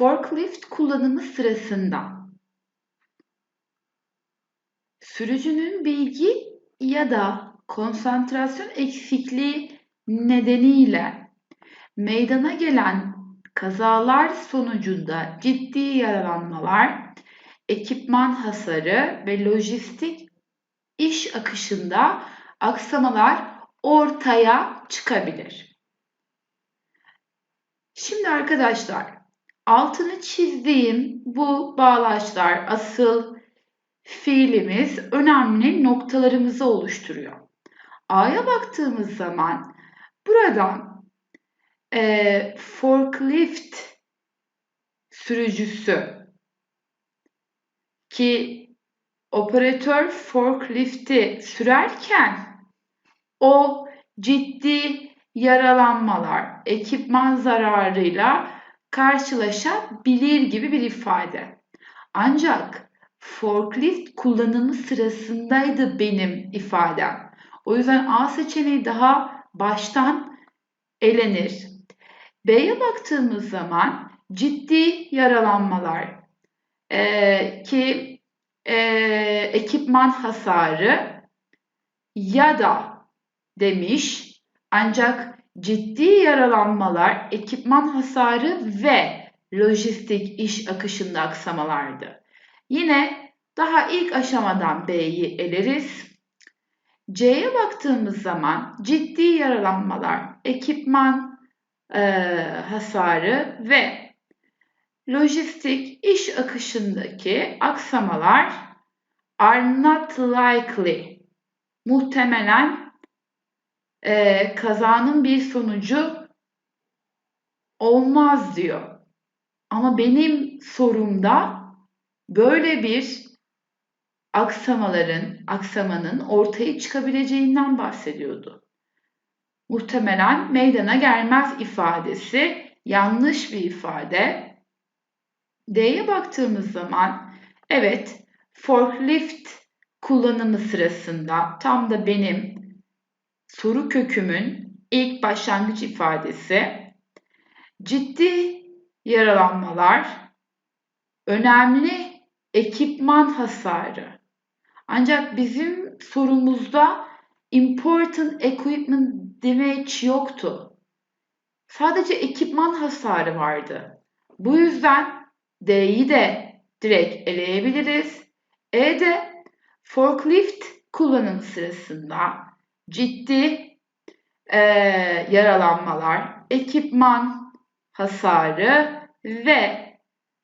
Forklift kullanımı sırasında sürücünün bilgi ya da konsantrasyon eksikliği nedeniyle meydana gelen kazalar sonucunda ciddi yaralanmalar, ekipman hasarı ve lojistik iş akışında aksamalar ortaya çıkabilir. Şimdi arkadaşlar altını çizdiğim bu bağlaçlar asıl fiilimiz önemli noktalarımızı oluşturuyor. A'ya baktığımız zaman buradan e, forklift sürücüsü ki operatör forklifti sürerken o ciddi yaralanmalar, ekipman zararıyla karşılaşabilir gibi bir ifade. Ancak forklift kullanımı sırasındaydı benim ifadem. O yüzden A seçeneği daha baştan elenir. B'ye baktığımız zaman ciddi yaralanmalar e, ki e, ekipman hasarı ya da demiş ancak ciddi yaralanmalar, ekipman hasarı ve lojistik iş akışında aksamalardı. Yine daha ilk aşamadan B'yi eleriz. C'ye baktığımız zaman ciddi yaralanmalar, ekipman e, hasarı ve lojistik iş akışındaki aksamalar are not likely. Muhtemelen e, kazanın bir sonucu olmaz diyor. Ama benim sorumda böyle bir aksamaların, aksamanın ortaya çıkabileceğinden bahsediyordu. Muhtemelen meydana gelmez ifadesi yanlış bir ifade. D'ye baktığımız zaman evet forklift kullanımı sırasında tam da benim soru kökümün ilk başlangıç ifadesi ciddi yaralanmalar, önemli ekipman hasarı. Ancak bizim sorumuzda important equipment damage yoktu. Sadece ekipman hasarı vardı. Bu yüzden D'yi de direkt eleyebiliriz. E'de forklift kullanım sırasında ciddi e, yaralanmalar, ekipman hasarı ve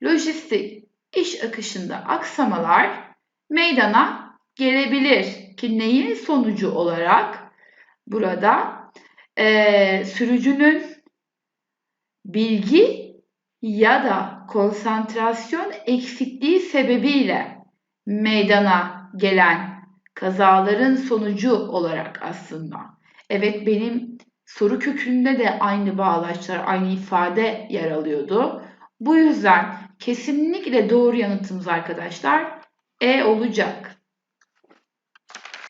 lojistik iş akışında aksamalar meydana gelebilir. Ki neyin sonucu olarak burada e, sürücünün bilgi ya da konsantrasyon eksikliği sebebiyle meydana gelen kazaların sonucu olarak aslında. Evet benim soru kökünde de aynı bağlaçlar, aynı ifade yer alıyordu. Bu yüzden kesinlikle doğru yanıtımız arkadaşlar E olacak.